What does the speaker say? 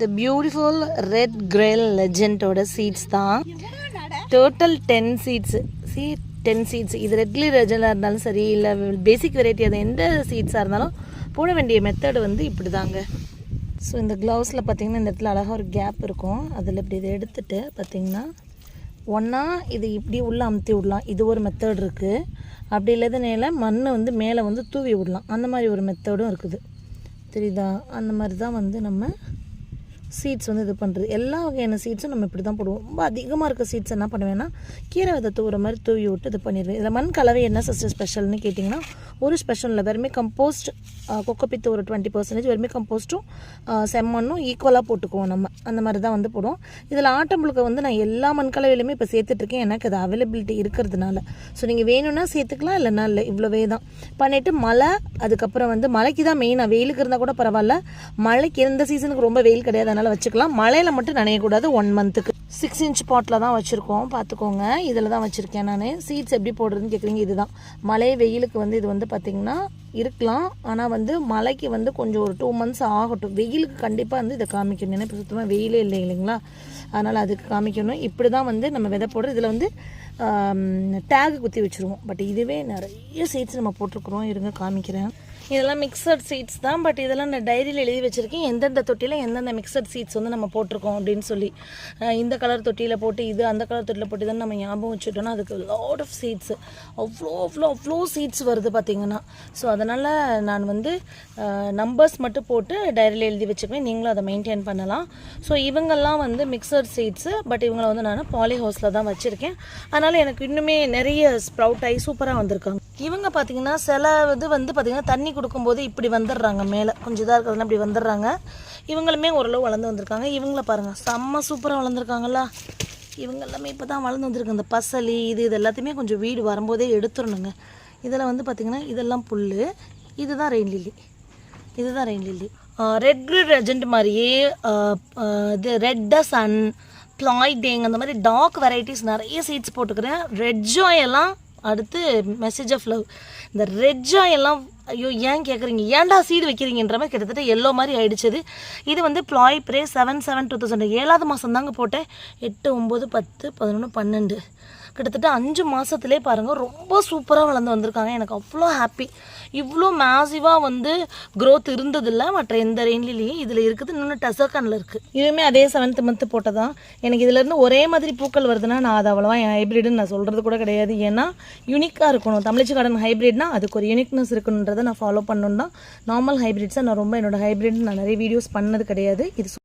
த beautiful red glare லெஜெண்டோட seats தான். Total ten seats see ten seats இது ரெட்லி லெஜெண்டாக இருந்தாலும் சரி இல்லை பேசிக் வெரைட்டி அது எந்த சீட்ஸாக இருந்தாலும் போட வேண்டிய மெத்தடு வந்து இப்படி தாங்க ஸோ இந்த க்ளவுஸில் பார்த்தீங்கன்னா இந்த இடத்துல அழகாக ஒரு கேப் இருக்கும். அதில் இப்படி இதை எடுத்துகிட்டு பார்த்தீங்கன்னா ஒன்றா இது இப்படி உள்ளே அமுத்தி விடலாம். இது ஒரு மெத்தட் இருக்குது அப்படி இல்லாதனால மண்ணை வந்து மேலே வந்து தூவி விடலாம். அந்த மாதிரி ஒரு மெத்தடும் இருக்குது. தெரியுதா? அந்த மாதிரி தான் வந்து நம்ம சீட்ஸ் வந்து இது பண்ணுறது எல்லா வகையான சீட்ஸும் நம்ம இப்படி தான் போடுவோம். ரொம்ப அதிகமாக இருக்க சீட்ஸ் என்ன பண்ணுவேன்னா கீரை விதை தூவுற மாதிரி தூவி விட்டு இது பண்ணிடுவேன். இதில் மண் கலவை என்ன சிஸ்டர் ஸ்பெஷல்னு கேட்டிங்கன்னா ஒரு ஸ்பெஷல் இல்லை வெறுமே கம்போஸ்ட் கொக்கப்பித்து ஒரு டுவெண்ட்டி பர்சன்டேஜ் வெறுமே கம்போஸ்ட்டும் செம்மண்ணும் ஈக்குவலாக போட்டுக்குவோம் நம்ம. அந்த மாதிரி தான் வந்து போடுவோம். இதில் ஆட்டம்புழுக்க வந்து நான் எல்லா மண் கலவையிலுமே இப்போ சேர்த்துட்ருக்கேன் எனக்கு அது அவைலபிலிட்டி இருக்கிறதுனால. ஸோ நீங்கள் வேணும்னா சேர்த்துக்கலாம் இல்லைனா இல்லை இவ்வளோவே தான். பண்ணிவிட்டு மழை அதுக்கப்புறம் வந்து மழைக்கு தான் மெயினாக வெயிலுக்கு இருந்தால் கூட பரவாயில்ல. மழைக்கு எந்த சீசனுக்கு ரொம்ப வெயில் கிடையாது. அதனால் வச்சுக்கலாம். மழையில் மட்டும் நனையக்கூடாது. ஒன் மந்த்துக்கு சிக்ஸ் இன்ச் பாட்டில் தான் வச்சுருக்கோம். பார்த்துக்கோங்க. இதில் தான் வச்சுருக்கேன் நான். சீட்ஸ் எப்படி போடுறதுன்னு கேட்குறீங்க இதுதான். மழை வெயிலுக்கு வந்து இது வந்து பார்த்திங்கன்னா இருக்கலாம். ஆனால் வந்து மழைக்கு வந்து கொஞ்சம் ஒரு டூ மந்த்ஸ் ஆகட்டும். வெயிலுக்கு கண்டிப்பாக வந்து இதை காமிக்கணும். ஏன்னா இப்போ சுத்தமாக வெயிலே இல்லை இல்லைங்களா? அதனால் அதுக்கு காமிக்கணும். இப்படி தான் வந்து நம்ம விதை போடுறோம். இதில் வந்து டேக் குத்தி வச்சுருவோம். பட் இதுவே நிறைய சீட்ஸ் நம்ம போட்டிருக்குறோம். இருங்க காமிக்கிறேன். இதெல்லாம் மிக்சட் சீட்ஸ் தான். பட் இதெல்லாம் நான் டைரியில் எழுதி வச்சுருக்கேன். எந்தெந்த தொட்டியில் எந்தெந்த மிக்சட் சீட்ஸ் வந்து நம்ம போட்டிருக்கோம் அப்படின்னு சொல்லி. இந்த கலர் தொட்டியில் போட்டு இது அந்த கலர் தொட்டியில் போட்டு தான் நம்ம ஞாபகம் வச்சுட்டோன்னா அதுக்கு லாட் ஆஃப் சீட்ஸ் அவ்வளோ அவ்வளோ அவ்வளோ சீட்ஸ் வருது பார்த்தீங்கன்னா. ஸோ அதனால் நான் வந்து நம்பர்ஸ் மட்டும் போட்டு டைரியில் எழுதி வச்சுக்குவேன். நீங்களும் அதை மெயின்டைன் பண்ணலாம். ஸோ இவங்கெல்லாம் வந்து மிக்சர் சீட்ஸு பட் இவங்களை வந்து நான் பாலி ஹவுஸில் தான் வச்சுருக்கேன். அதனால் எனக்கு இன்னுமே நிறைய ஸ்ப்ரவுட் ஆகி சூப்பராக வந்திருக்காங்க. இவங்க பார்த்தீங்கன்னா சில இது வந்து பார்த்திங்கன்னா தண்ணி கொடுக்கும்போது இப்படி வந்துடுறாங்க மேலே. கொஞ்சம் இதாக இருக்கிறதுலாம் இப்படி வந்துடுறாங்க. இவங்களுமே ஓரளவு வளர்ந்து வந்திருக்காங்க. இவங்கள பாருங்கள் செம்ம சூப்பராக வளர்ந்துருக்காங்களா இவங்க எல்லாமே இப்போ தான் வளர்ந்து வந்திருக்கு. இந்த பசலி இது இது எல்லாத்தையுமே கொஞ்சம் வீடு வரும்போதே எடுத்துடணுங்க. இதில் வந்து பார்த்திங்கன்னா இதெல்லாம் புல் இதுதான் ரெயின் லில்லி. இதுதான் ரெயின் லில்லி. ரெட் ரெஜெண்ட் மாதிரியே இது ரெட்ட சன் ப்ளாய்டேங் அந்த மாதிரி டார்க் வெரைட்டிஸ் நிறைய சீட்ஸ் போட்டுக்கிறேன். ரெட் ஜாய் எல்லாம் அடுத்து மெசேஜ் ஆஃப் லவ் இந்த ரெட் ஜாய் எல்லாம் ஐயோ ஏன் கேட்குறீங்க ஏன்டா சீடு வைக்கிறீங்கன்ற மாதிரி கிட்டத்தட்ட எல்லோ மாதிரி ஆயிடுச்சது. இது வந்து ப்ளாய் ப்ரே செவன் செவன் டூ தௌசண்ட் ஏழாவது மாதம் தாங்க போட்டேன். எட்டு ஒம்பது பத்து பதினொன்று பன்னெண்டு. கிட்டத்தட்ட அஞ்சு மாதத்துலேயே பாருங்கள் ரொம்ப சூப்பராக வளர்ந்து வந்திருக்காங்க. எனக்கு அவ்வளோ ஹாப்பி இவ்வளோ மேசிவாக வந்து க்ரோத் இருந்ததில்லை. மற்ற எந்த ரெயின்லேயும் இதில் இருக்குது. இன்னொன்று டசர்கானில் இருக்குது இதுவுமே அதே செவன்த் மந்த்து போட்டதான் எனக்கு இதுலேருந்து ஒரே மாதிரி பூக்கள் வருதுன்னா நான் அது அவ்வளோவா என் ஹைப்ரிடுன்னு நான் சொல்கிறது கூட கிடையாது. ஏன்னா யூனிக்காக இருக்கணும். தமிழ்ச்சி கார்டன் ஹைப்ரிட்னா அதுக்கு ஒரு யூனிக்னஸ் இருக்கணுன்றதை நான் ஃபாலோ பண்ணணும் தான் நார்மல் ஹைப்ரிட்ஸை நான் ரொம்ப என்னோட ஹைப்ரிட் நான் நிறைய வீடியோஸ் பண்ணது கிடையாது. இது